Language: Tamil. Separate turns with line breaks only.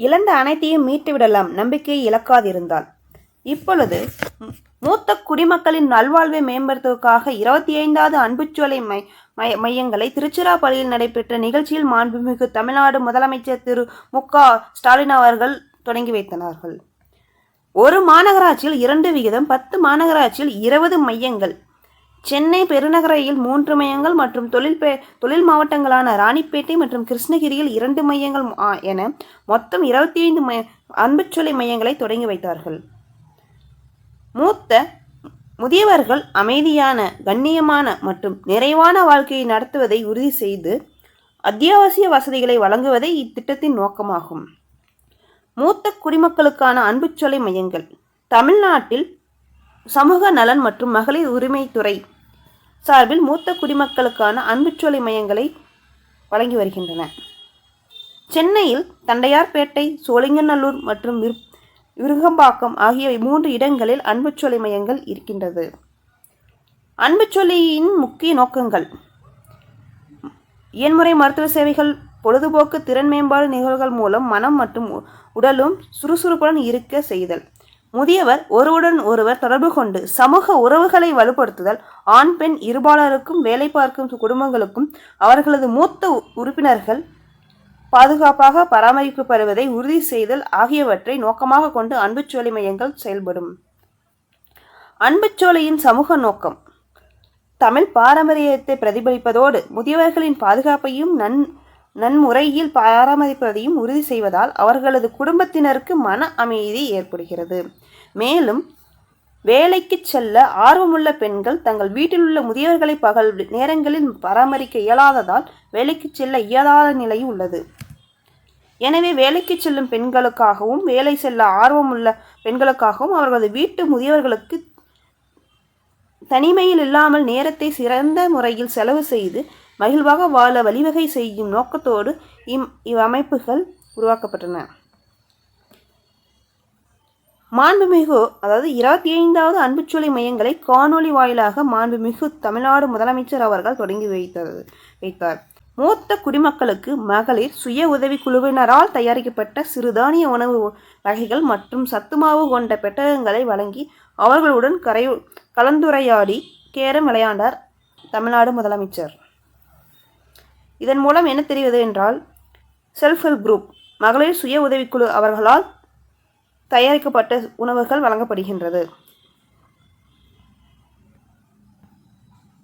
இழந்த அனைத்தையும் மீட்டுவிடலாம். நம்பிக்கையை இழக்காதிருந்தால் இப்பொழுது மூத்த குடிமக்களின் நல்வாழ்வை மேம்படுத்துவதற்காக இருபத்தி ஐந்தாவது அன்புச்சோலை மை மை- மையங்களை திருச்சிராப்பள்ளியில் நடைபெற்ற நிகழ்ச்சியில் மாண்புமிகு தமிழ்நாடு முதலமைச்சர் திரு மு. க. ஸ்டாலின் அவர்கள் தொடங்கி வைத்தனார்கள். ஒரு மாநகராட்சியில் இரண்டு விகிதம் பத்து மாநகராட்சியில் இருபது மையங்கள் சென்னை பெருநகரையில் மூன்று மையங்கள் மற்றும் தொழில் பே தொழில் மாவட்டங்களான ராணிப்பேட்டை மற்றும் கிருஷ்ணகிரியில் இரண்டு மையங்கள் என மொத்தம் இருபத்தி ஐந்து மை அன்புச்சொலை மையங்களை தொடங்கி வைத்தார்கள். மூத்த முதியவர்கள் அமைதியான கண்ணியமான மற்றும் நிறைவான வாழ்க்கையை நடத்துவதை உறுதி செய்து அத்தியாவசிய வசதிகளை வழங்குவதே இத்திட்டத்தின் நோக்கமாகும். மூத்த குடிமக்களுக்கான அன்புச்சொலை மையங்கள் தமிழ்நாட்டில் சமூக நலன் மற்றும் மகளிர் உரிமைத்துறை சார்பில் மூத்த குடிமக்களுக்கான அன்புச்சோலை மையங்களை வழங்கி வருகின்றன. சென்னையில் தண்டையார்பேட்டை சோழிங்கநல்லூர் மற்றும் விரு- விருகம்பாக்கம் ஆகிய மூன்று இடங்களில் அன்புச்சொலை மையங்கள் இருக்கின்றது. அன்புச்சொல்லியின் முக்கிய நோக்கங்கள். இயன்முறை மருத்துவ சேவைகள் பொழுதுபோக்கு திறன் மேம்பாடு நிகழ்வுகள் மூலம் மனம் மற்றும் உடலும் சுறுசுறுப்புடன் இருக்க செய்தல். முதியவர் ஒருவருடன் ஒருவர் தொடர்பு கொண்டு சமூக உறவுகளை வலுப்படுத்துதல் ஆண் பெண் இருபாலருக்கும் வேலை பார்க்கும் குடும்பங்களுக்கும் அவர்களது மூத்த உறுப்பினர்கள் பாதுகாப்பாக பராமரிக்கப்படுவதை உறுதி செய்தல் ஆகியவற்றை நோக்கமாக கொண்டு அன்புச்சோலை மையங்கள் செயல்படும். அன்புச்சோலையின் சமூக நோக்கம். தமிழ் பாரம்பரியத்தை பிரதிபலிப்பதோடு முதியவர்களின் பாதுகாப்பையும் நன் நன்முறையில் பராமரிப்பதையும் உறுதி செய்வதால் அவர்களது குடும்பத்தினருக்கு மன அமைதி ஏற்படுகிறது. மேலும் வேலைக்கு செல்ல ஆர்வமுள்ள பெண்கள் தங்கள் வீட்டில் உள்ள முதியவர்களை பகல் நேரங்களில் பராமரிக்க இயலாததால் வேலைக்கு செல்ல இயலாத நிலை உள்ளது. எனவே வேலைக்கு செல்லும் பெண்களுக்காகவும் வேலை செல்ல ஆர்வமுள்ள பெண்களுக்காகவும் அவர்களது வீட்டு முதியவர்களுக்கு தனிமையில் இல்லாமல் நேரத்தை சிறந்த முறையில் செலவு செய்து மகிழ்வாக வாழ வழிவகை செய்யும் நோக்கத்தோடு இம் இவ்வமைப்புகள் உருவாக்கப்பட்டன. மாண்புமிகு அதாவது இருபத்தி ஐந்தாவது அன்புச்சொலை மையங்களை காணொளி வாயிலாக மாண்புமிகு தமிழ்நாடு முதலமைச்சர் அவர்கள் தொடங்கி வைத்தது வைத்தார். மூத்த குடிமக்களுக்கு மகளிர் சுய உதவி குழுவினரால் தயாரிக்கப்பட்ட சிறுதானிய உணவு வகைகள் மற்றும் சத்துமாவு கொண்ட பெட்டகங்களை வழங்கி அவர்களுடன் கரை கலந்துரையாடி கேரம் விளையாண்டார் தமிழ்நாடு முதலமைச்சர். இதன் மூலம் என்ன தெரிவது என்றால் செல்ஃப் ஹெல்ப் குரூப் மகளிர் சுய உதவிக்குழு அவர்களால் தயாரிக்கப்பட்ட உணவுகள் வழங்கப்படுகின்றது.